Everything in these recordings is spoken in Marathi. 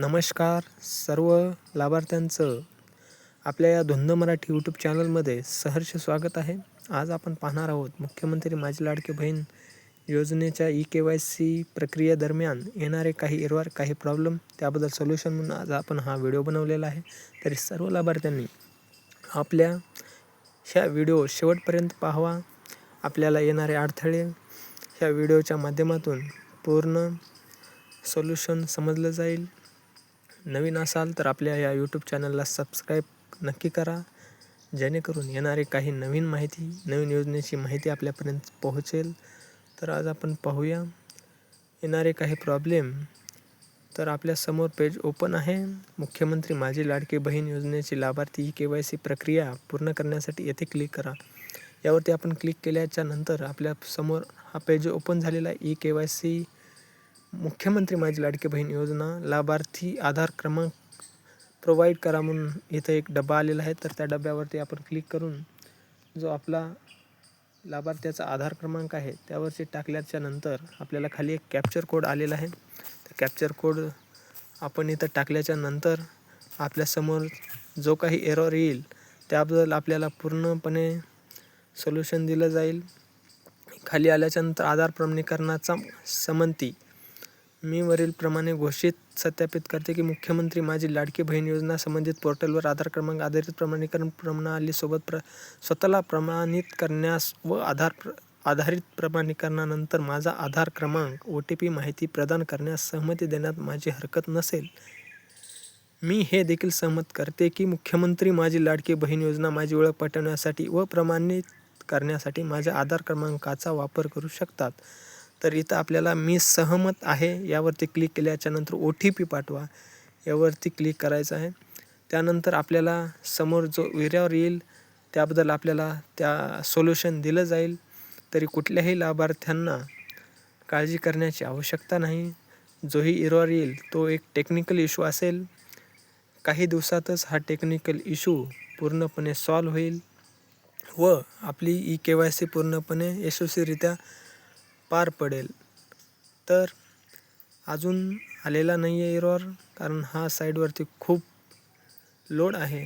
नमस्कार सर्व लाभार्थ्यांचं आपल्या या धुंद मराठी यूट्यूब चॅनलमध्ये सहर्ष स्वागत आहे. आज आपण पाहणार आहोत मुख्यमंत्री माझी लाडकी बहीण योजनेच्या ई के वाय सी प्रक्रियेदरम्यान येणारे काही एरवार काही प्रॉब्लेम त्याबद्दल सोल्युशन म्हणून आज आपण हा व्हिडिओ बनवलेला आहे. तरी सर्व लाभार्थ्यांनी आपल्या ह्या व्हिडिओ शेवटपर्यंत पाहावा. आपल्याला येणारे अडथळे ह्या व्हिडिओच्या माध्यमातून पूर्ण सोल्युशन समजलं जाईल. नवीन असाल तर आपल्या या यूट्यूब चॅनलला सबस्क्राईब नक्की करा. जेणेकरून येणारे काही नवीन माहिती नवीन योजनेची माहिती आपल्यापर्यंत पोहोचेल. तर आज आपण पाहूया. येणारे काही प्रॉब्लेम तर आपल्यासमोर पेज ओपन आहे. मुख्यमंत्री माझी लाडकी बहीण योजनेची लाभार्थी ई के वाय सी प्रक्रिया पूर्ण करण्यासाठी येथे क्लिक करा. यावरती आपण क्लिक केल्याच्यानंतर आपल्यासमोर हा पेज ओपन झालेला आहे. ई के वाय सी मुख्यमंत्री माझी लाडकी बहीण योजना लाभार्थी आधार क्रमांक प्रोव्हाइड करा म्हणून इथं एक डबा आलेला आहे. तर त्या डब्यावरती आपण क्लिक करून जो आपला लाभार्थ्याचा आधार क्रमांक आहे त्यावरती टाकल्याच्या नंतर आपल्याला खाली एक कॅप्चर कोड आलेला आहे. तर कॅप्चर कोड आपण इथं टाकल्याच्या नंतर आपल्यासमोर जो काही एरर येईल त्याबद्दल आपल्याला पूर्णपणे सोल्युशन दिलं जाईल. खाली आल्याच्यानंतर आधार प्रमाणीकरणाचा संमती मी वरीलप्रमाणे घोषित सत्यापित करते की मुख्यमंत्री माझी लाडकी बहीण योजना संबंधित पोर्टलवर आधार क्रमांक आधारित प्रमाणीकरण प्रणालीसोबत प्र स्वतःला प्रमाणित करण्यास व आधार प्र आधारित प्रमाणीकरणानंतर माझा आधार क्रमांक ओ टी पी माहिती प्रदान करण्यास सहमती देण्यात माझी हरकत नसेल. मी हे देखील सहमत करते की मुख्यमंत्री माझी लाडकी बहीण योजना माझी ओळख पटवण्यासाठी व प्रमाणित करण्यासाठी माझ्या आधार क्रमांकाचा वापर करू शकतात. तर इथं आपल्याला मी सहमत आहे. यावरती क्लिक केल्याच्यानंतर ओ टी पी पाठवा. यावरती क्लिक करायचं आहे. त्यानंतर आपल्याला समोर जो वेऱ्यावर येईल त्याबद्दल आपल्याला त्या सोल्युशन दिलं जाईल. तरी कुठल्याही लाभार्थ्यांना काळजी करण्याची आवश्यकता नाही. जोही इरोवर येईल तो एक टेक्निकल इश्यू असेल. काही दिवसातच हा टेक्निकल इशू पूर्णपणे सॉल्व होईल. व आपली ई के वाय सी पूर्णपणे यशस्वीरित्या पार पडेल. तर अजून आलेला नाही आहे एरॉर कारण हा साईडवरती खूप लोड आहे.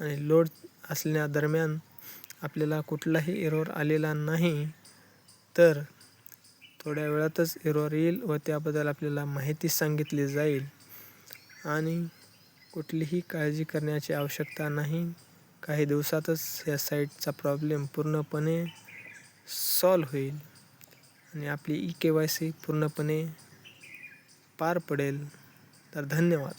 आणि लोड असल्यादरम्यान आपल्याला कुठलाही एरॉर आलेला नाही. तर थोड्या वेळातच एरॉर येईल व त्याबद्दल आपल्याला माहिती सांगितली जाईल. आणि कुठलीही काळजी करण्याची आवश्यकता नाही. काही दिवसातच या साईटचा प्रॉब्लेम पूर्णपणे सॉल्व होईल. आणि आपली ई के वाय सी पूर्णपणे पार पडेल. तर धन्यवाद.